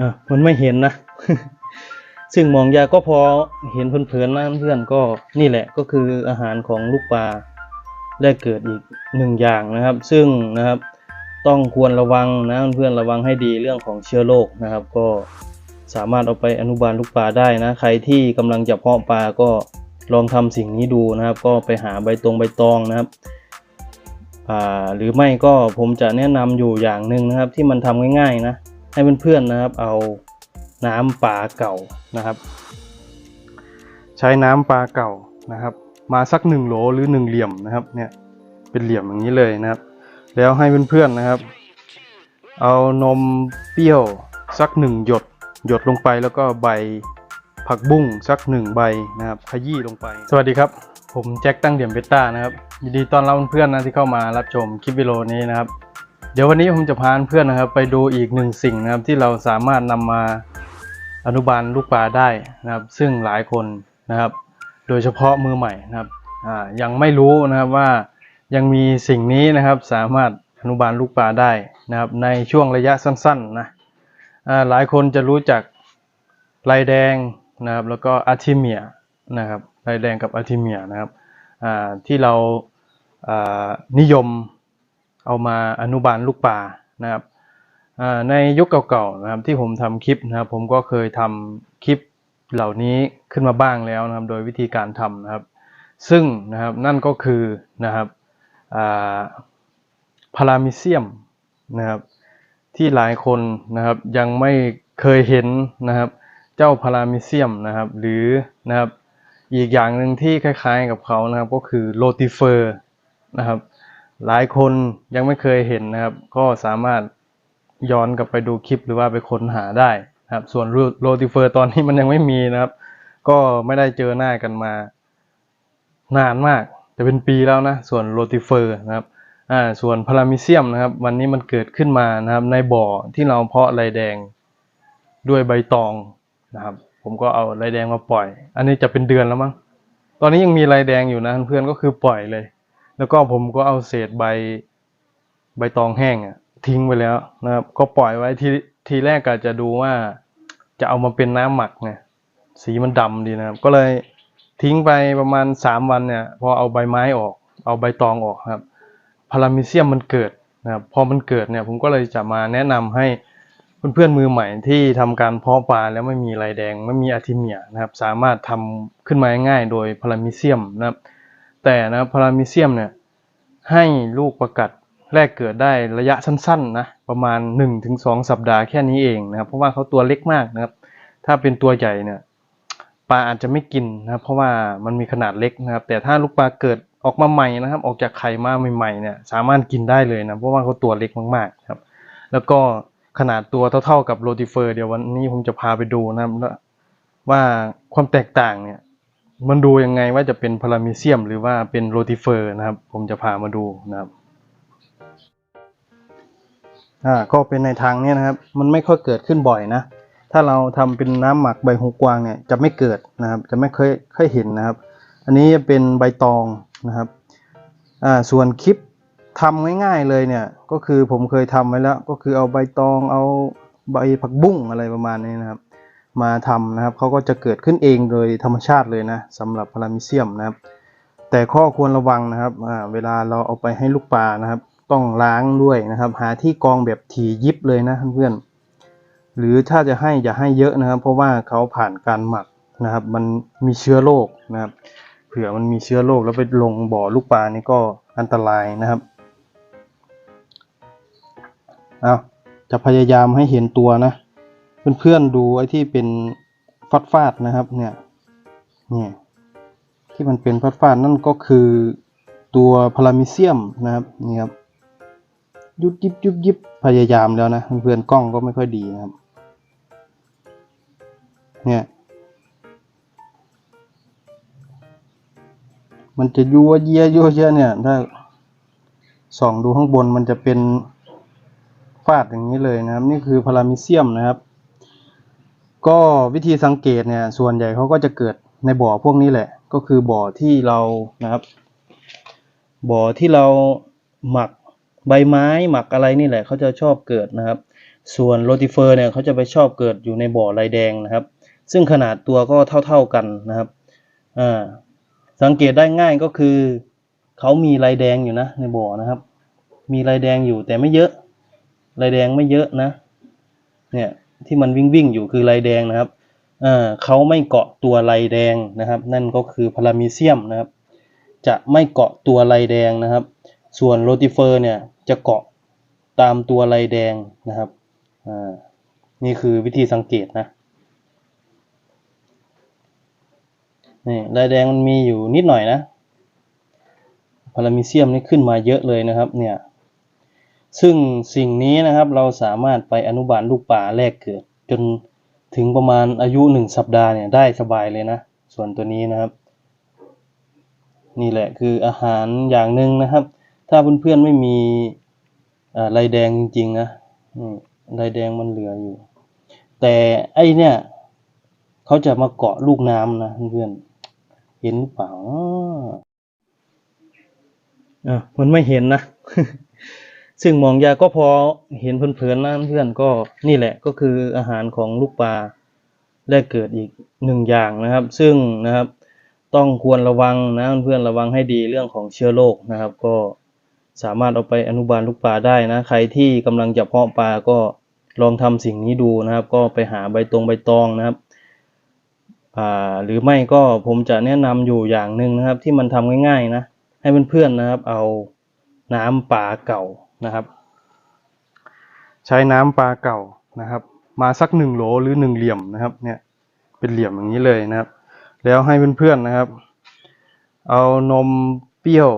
อะมันไม่เห็นนะ ซึ่งมองยาก็พอเห็นเพลินๆนะเพื่อนก็นี่แหละก็คืออาหารของลูกปลาได้เกิดอีกหนึ่งอย่างนะครับ ซึ่งนะครับต้องควรระวังนะเพื่อนระวังให้ดีเรื่องของเชื้อโรคนะครับ ก็สามารถเอาไปอนุบาลลูกปลาได้นะ ใครที่กำลังจะเพาะปลาก็ลองทำสิ่งนี้ดูนะครับ ก็ไปหาใบตรงใบตองนะครับหรือไม่ก็ผมจะแนะนำอยู่อย่างหนึ่งนะครับ ที่มันทำง่ายๆนะ ให้เพื่อนๆนะครับ เอาน้ำปลาเก่านะครับ ใช้น้ำปลาเก่านะครับ มาสักหนึ่งโหลหรือหนึ่งเหลี่ยมนะครับ เนี่ยเป็นเหลี่ยมอย่างนี้เลยนะครับ แล้วให้เพื่อนๆนะครับ เอานมเปรี้ยวสักหนึ่งหยด หยดลงไปแล้วก็ใบผักบุ้งสักหนึ่งใบนะครับขยี้ลงไป สวัสดีครับ ผมแจ็คตั้งเดี่ยมเบต้านะครับยินดีต้อนรับเพื่อนๆนะที่เข้ามารับชมคลิปวิดีโอนี้นะครับ เดี๋ยววันนี้ผมจะพาเพื่อนนะครับ ไปดูอีกหนึ่งสิ่งนะครับที่เราสามารถนำมาอนุบาลลูกปลาได้นะครับ ซึ่งหลายคนนะครับ โดยเฉพาะมือใหม่นะครับยังไม่รู้นะครับว่ายังมีสิ่งนี้นะครับสามารถอนุบาลลูกปลาได้นะครับ ในช่วงระยะสั้นๆนะหลายคนจะรู้จักลายแดงนะครับ แล้วก็อาร์ทิเมียนะครับลายแดงกับอาร์ทิเมียนะครับที่เรานิยม เอามาอนุบาลลูกปลานะครับในยุคเก่าๆนะครับที่ผมทำคลิปนะครับผมก็เคยทำคลิปเหล่านี้ขึ้นมาบ้างแล้วนะครับ โดยวิธีการทำนะครับ ซึ่งนะครับนั่นก็คือนะครับพารามิเซียมนะครับที่หลายคนนะครับยังไม่เคยเห็นนะครับ เจ้าพารามิเซียมนะครับหรือนะครับอีกอย่างหนึ่งที่คล้ายๆกับเขานะครับก็คือโรติเฟอร์นะครับ หลายคนยังไม่เคยเห็นนะครับ ก็สามารถย้อนกลับไปดูคลิปหรือว่าไปค้นหาได้นะครับ ส่วนโรติเฟอร์ตอนนี้มันยังไม่มีนะครับ ก็ไม่ได้เจอหน้ากันมา นานมากจะเป็นปีแล้วนะ ส่วนโรติเฟอร์นะครับ อ่า ส่วนพารามิเซียมนะครับ วันนี้มันเกิดขึ้นมานะครับ ในบ่อที่เราเพาะไรแดงด้วยใบตองนะครับ ผมก็เอาไรแดงมาปล่อย อันนี้จะเป็นเดือนแล้วมั้ง ตอนนี้ยังมีไรแดงอยู่นะเพื่อนก็คือปล่อยเลย แล้วก็ผมก็เอาเศษใบใบตองแห้งอะทิ้งไปแล้วนะครับ ก็ปล่อยไว้ทีทีแรกก็จะดูว่าจะเอามาเป็นน้ำหมักไงสีมันดำดีนะครับ ก็เลยทิ้งไปประมาณสามวันเนี่ย พอเอาใบไม้ออก เอาใบตองออกครับพารามิเซียมมันเกิดนะครับพอมันเกิดเนี่ย ผมก็เลยจะมาแนะนำให้เพื่อนๆมือใหม่ที่ทำการเพาะปลาแล้วไม่มีลายแดงไม่มีอะทิเมียนะครับ สามารถทำขึ้นมาง่ายๆโดยพารามิเซียมนะครับ แต่นะพารามิเซียมเนี่ยให้ลูกประกัดแรกเกิดได้ระยะสั้นๆนะประมาณ 1-2 สัปดาห์แค่นี้เองนะครับเพราะว่าเขาตัวเล็กมากนะครับ ถ้าเป็นตัวใหญ่เนี่ยปลาอาจจะไม่กินนะครับ เพราะว่ามันมีขนาดเล็กนะครับ แต่ถ้าลูกปลาเกิดออกมาใหม่นะครับ ออกจากไข่มาใหม่ๆเนี่ยสามารถกินได้เลยนะเพราะว่าเขาตัวเล็กมากๆครับ แล้วก็ขนาดตัวเท่าๆกับโรติเฟอร์ เดี๋ยววันนี้ผมจะพาไปดูนะครับว่าความแตกต่างเนี่ย มันดูยังไงว่าจะเป็นพารามิเซียม หรือว่าเป็นโรติเฟอร์นะครับ ผมจะพามาดูนะครับอ่าก็เป็นในทางนี้นะครับ มันไม่ค่อยเกิดขึ้นบ่อยนะ ถ้าเราทำเป็นน้ำหมักใบหูกวางเนี่ยจะไม่เกิดนะครับ จะไม่เคยเคยเห็นนะครับ อันนี้จะเป็นใบตองนะครับอ่าส่วนคลิปทำง่ายๆเลยเนี่ยก็คือผมเคยทำไว้แล้ว ก็คือเอาใบตองเอาใบผักบุ้งอะไรประมาณนี้นะครับ มาทำนะครับเขาก็จะเกิดขึ้นเองโดยธรรมชาติเลยนะสำหรับพารามิเซียมนะครับ แต่ข้อควรระวังนะครับเวลาเราเอาไปให้ลูกปลานะครับ ต้องล้างด้วยนะครับ หาที่กรองแบบถี่ยิบเลยนะเพื่อนหรือถ้าจะให้อย่าให้เยอะนะครับ เพราะว่าเขาผ่านการหมักนะครับ มันมีเชื้อโรคนะครับ เผื่อมันมีเชื้อโรคแล้วไปลงบ่อลูกปลานี่ก็อันตรายนะครับเอาจะพยายามให้เห็นตัวนะ เพื่อนๆดูไอ้ที่เป็นฟัดฟาดนะครับ เนี่ยเนี่ยที่มันเป็นฟัดฟาดนั่นก็คือตัวพารามิเซียมนะครับนี่ครับยุบยิบยุบยิบพยายามแล้วนะเพื่อนๆกล้องก็ไม่ค่อยดีนะครับ เนี่ยมันจะยัวเยียยัวเยียเนี่ยถ้าส่องดูข้างบนมันจะเป็นฟาดอย่างนี้เลยนะครับ นี่คือพารามิเซียมนะครับ ก็วิธีสังเกตเนี่ยส่วนใหญ่เขาก็จะเกิดในบ่อพวกนี้แหละ ก็คือบ่อที่เรานะครับ บ่อที่เราหมักใบไม้หมักอะไรนี่แหละเขาจะชอบเกิดนะครับ ส่วนโรติเฟอร์เนี่ยเขาจะไปชอบเกิดอยู่ในบ่อลายแดงนะครับ ซึ่งขนาดตัวก็เท่า ๆกันนะครับอ่าสังเกตได้ง่ายก็คือเขามีลายแดงอยู่นะในบ่อนะครับ มีลายแดงอยู่แต่ไม่เยอะลายแดงไม่เยอะนะ เนี่ย ที่มันวิ่งวิ่งอยู่คือลายแดงนะครับอ่าเขาไม่เกาะตัวลายแดงนะครับ นั่นก็คือพารามีเซียมนะครับ จะไม่เกาะตัวลายแดงนะครับ ส่วนโรติเฟอร์เนี่ยจะเกาะตามตัวลายแดงนะครับอ่านี่คือวิธีสังเกตนะนี่ลายแดงมันมีอยู่นิดหน่อยนะพารามีเซียมนี่ขึ้นมาเยอะเลยนะครับเนี่ย ซึ่งสิ่งนี้นะครับเราสามารถไปอนุบาลลูกป่าแรกเกิด จนถึงประมาณอายุหนึ่งสัปดาห์เนี่ยได้สบายเลยนะ ส่วนตัวนี้นะครับ นี่แหละคืออาหารอย่างหนึ่งนะครับ ถ้าเพื่อนๆไม่มีอ่าลายแดงจริงๆนะนี่ลายแดงมันเหลืออยู่ แต่ไอเนี่ยเขาจะมาเกาะลูกน้ำนะเพื่อนเห็นหรือเปล่าอะมันไม่เห็นนะ ซึ่งมองยาก็พอเห็นเพลินๆนะเพื่อนก็นี่แหละก็คืออาหารของลูกปลาแรกเกิดอีกหนึ่งอย่างนะครับ ซึ่งนะครับต้องควรระวังนะเพื่อนระวังให้ดีเรื่องของเชื้อโรคนะครับ ก็สามารถเอาไปอนุบาลลูกปลาได้นะ ใครที่กำลังจะเพาะปลาก็ลองทำสิ่งนี้ดูนะครับ ก็ไปหาใบตรงใบตองนะครับหรือไม่ก็ผมจะแนะนำอยู่อย่างหนึ่งนะครับ ที่มันทำง่ายๆนะให้เพื่อนๆนะครับ เอาน้ำปลาเก่า นะครับ ใช้น้ำปลาเก่านะครับ มาสักหนึ่งโหลหรือหนึ่งเหลี่ยมนะครับ เนี่ยเป็นเหลี่ยมอย่างนี้เลยนะครับ แล้วให้เพื่อนๆนะครับ เอานมเปรี้ยว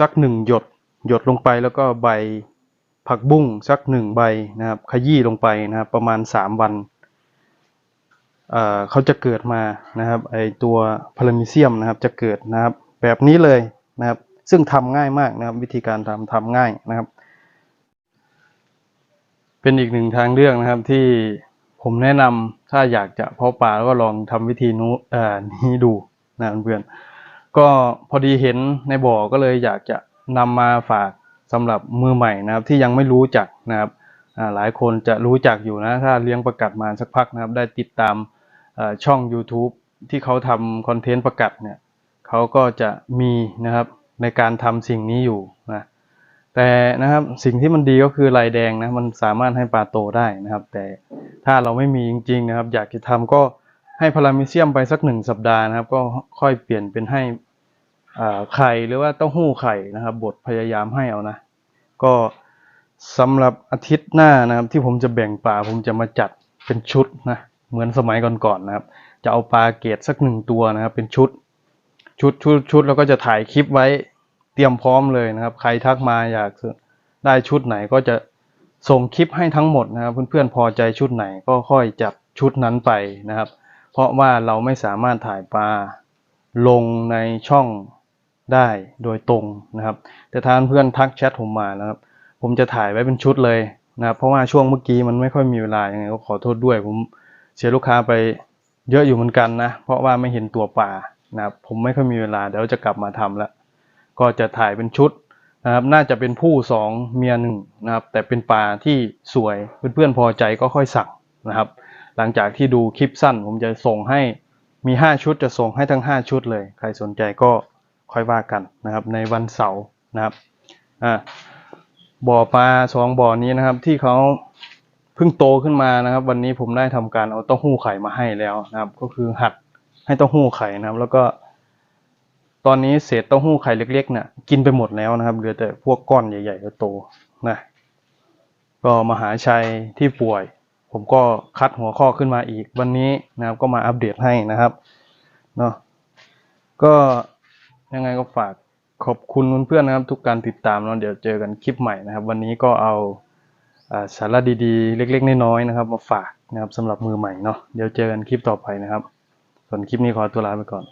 สักหนึ่งหยด หยดลงไปแล้วก็ใบผักบุ้งสักหนึ่งใบนะครับ ขยี้ลงไปนะครับ ประมาณสามวันเเขาจะเกิดมานะครับไอตัวพารามิเซียมนะครับจะเกิดนะครับ แบบนี้เลยนะครับ ซึ่งทำง่ายมากนะครับ วิธีการทำทำง่ายนะครับ เป็นอีกหนึ่งทางเลือกนะครับที่ผมแนะนำถ้าอยากจะเพาะปลาแล้วก็ลองทำวิธีนู้นี้ดูนะเพื่อนก็พอดีเห็นในบ่อก็เลยอยากจะนำมาฝากสำหรับมือใหม่นะครับ ที่ยังไม่รู้จักนะครับหลายคนจะรู้จักอยู่นะถ้าเลี้ยงประกัดมาสักพักนะครับ ได้ติดตามช่อง YouTube ที่เขาทำคอนเทนต์ประกัดเนี่ยเขาก็จะมีนะครับในการทำสิ่งนี้อยู่นะ แต่นะครับสิ่งที่มันดีก็คือลายแดงนะมันสามารถให้ปลาโตได้นะครับ แต่ถ้าเราไม่มีจริงๆนะครับ อยากจะทำก็ให้พารามิเซียมไปสักหนึ่งสัปดาห์นะครับ ก็ค่อยเปลี่ยนเป็นให้อ่าไข่หรือว่าเต้าหู้ไข่นะครับบดพยายามให้เอานะ ก็สำหรับอาทิตย์หน้านะครับ ที่ผมจะแบ่งปลาผมจะมาจัดเป็นชุดนะเหมือนสมัยก่อนๆนะครับ จะเอาปลาเกรดสักหนึ่งตัวนะครับ เป็นชุด ชุดชุดชุดแล้วก็จะถ่ายคลิปไว้ เตรียมพร้อมเลยนะครับ ใครทักมาอยากได้ชุดไหนก็จะส่งคลิปให้ทั้งหมดนะครับ เพื่อนๆพอใจชุดไหนก็ค่อยจับชุดนั้นไปนะครับ เพราะว่าเราไม่สามารถถ่ายปลาลงในช่องได้โดยตรงนะครับ แต่ถ้าเพื่อนทักแชทผมมานะครับ ผมจะถ่ายไว้เป็นชุดเลยนะครับ เพราะว่าช่วงเมื่อกี้มันไม่ค่อยมีเวลายังไงก็ขอโทษด้วย ผมเสียลูกค้าไปเยอะอยู่เหมือนกันนะ เพราะว่าไม่เห็นตัวปลานะครับ ผมไม่ค่อยมีเวลาเดี๋ยวจะกลับมาทำแล้ว ก็จะถ่ายเป็นชุดนะครับน่าจะเป็นผู้สองเมียหนึ่งนะครับแต่เป็นปลาที่สวยเพื่อนๆพอใจก็ค่อยสั่งนะครับ หลังจากที่ดูคลิปสั้นผมจะส่งให้มีห้าชุดจะส่งให้ทั้งห้าชุดเลย ใครสนใจก็ค่อยว่ากันนะครับในวันเสาร์นะครับอ่าบ่อปลาสองบ่อนี้นะครับที่เขาเพิ่งโตขึ้นมานะครับ วันนี้ผมได้ทำการเอาเต้าหู้ไข่มาให้แล้วนะครับ ก็คือหัดให้เต้าหู้ไข่นะครับ แล้วก็ ตอนนี้เศษเต้าหู้ไข่เล็กๆเนี่ยกินไปหมดแล้วนะครับ เหลือแต่พวกก้อนใหญ่ๆก็โตนะก็มหาชัยที่ป่วย ผมก็คัดหัวข้อขึ้นมาอีกวันนี้นะครับก็มาอัปเดตให้นะครับเนาะก็ยังไงก็ฝากขอบคุณเพื่อนๆนะครับ ทุกการติดตามเนาะเดี๋ยวเจอกันคลิปใหม่นะครับ วันนี้ก็เอาสาระดีๆ เล็กๆน้อยๆนะครับ มาฝากนะครับสำหรับมือใหม่เนาะเดี๋ยวเจอกันคลิปต่อไปนะครับ ส่วนคลิปนี้ขอตัวลาไปก่อน